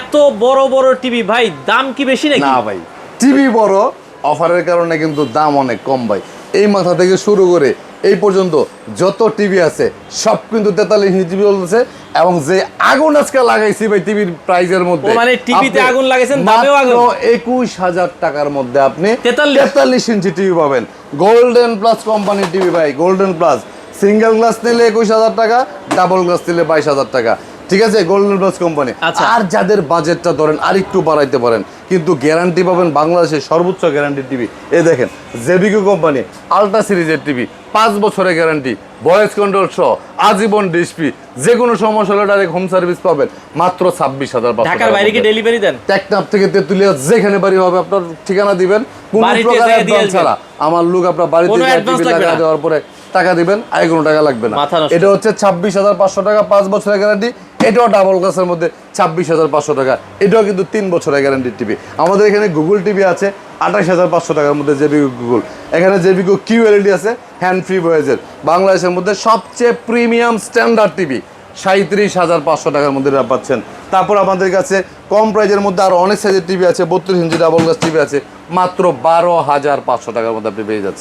এত বড় বড় টিভি ভাই দাম কি বেশি নাকি? না ভাই টিভি বড় অফারের কারণে কিন্তু দাম অনেক কম ভাই। এই মাথা থেকে শুরু করে এই পর্যন্ত যত টিভি আছে সব কিন্তু তেতাল্লিশ ইঞ্চি টিভি বলতেছে এবং যে আগুন আজকে লাগাইছি ভাই টিভির প্রাইজের মধ্যে মানে TV তে আপনি আগুন লাগাইছেন, দামেও আগুন। মাত্র একুশ হাজার টাকার মধ্যে আপনি 43 তেতাল্লিশ ইঞ্চি টিভি পাবেন। গোল্ডেন প্লাস কোম্পানির টিভি ভাই গোল্ডেন প্লাস সিঙ্গেল গ্লাস নিলে একুশ হাজার টাকা ডাবল গ্লাস নিলে বাইশ হাজার টাকা। ঠিক আছে? Golden plus company. আর যাদের বাজেটটা ধরেন আর একটু বাড়াইতে পারেন কিন্তু গ্যারান্টি পাবেন বাংলাদেশের সর্বোচ্চ গ্যারান্টি টিভি এই দেখেন জেবিকো কোম্পানি আলট্রা সিরিজের টিভি পাঁচ বছরের গ্যারান্টি ভয়েস কন্ট্রোল সহ আজীবন ডিসপি যে কোনো সমস্যা হলে ডাইরেক্ট হোম সার্ভিস পাবেন। মাত্র ছাব্বিশ হাজার ঢাকার বাইরে কি ডেলিভারি দেন? টেকনাপ থেকে তেতুলিয়া যেখানে বাড়ি হবে আপনার ঠিকানা দিবেন। কোনো প্রকার। ছাড়া। আমার লোক আপনার বাড়িতে। দেওয়ার পরে টাকা দিবেন আর কোনো টাকা লাগবে না। এটা হচ্ছে ছাব্বিশ হাজার পাঁচশো টাকা পাঁচ বছরের গ্যারান্টি। এটাও ডাবল গ্লাসের মধ্যে ছাব্বিশ হাজার পাঁচশো টাকা। এটাও কিন্তু তিন বছরের গ্যারান্টির টিভি। আমাদের এখানে গুগল টিভি আছে আঠাশ হাজার পাঁচশো টাকার মধ্যে জেবিকো গুগল। এখানে জেবিকো কিউ এলইডি আছে হ্যান্ড ফ্রি ভয়েসের বাংলাদেশের মধ্যে সবচেয়ে প্রিমিয়াম স্ট্যান্ডার্ড টিভি। সাঁত্রিশ হাজার পাঁচশো টাকার মধ্যে পাচ্ছেন। তারপর আমাদের কাছে কম প্রাইজের মধ্যে আরও অনেক সাইজের টিভি আছে বত্রিশ ইঞ্চি ডাবল গ্লাস টিভি আছে মাত্র বারো হাজার পাঁচশো টাকার মধ্যে আপনি পেয়ে যাচ্ছেন।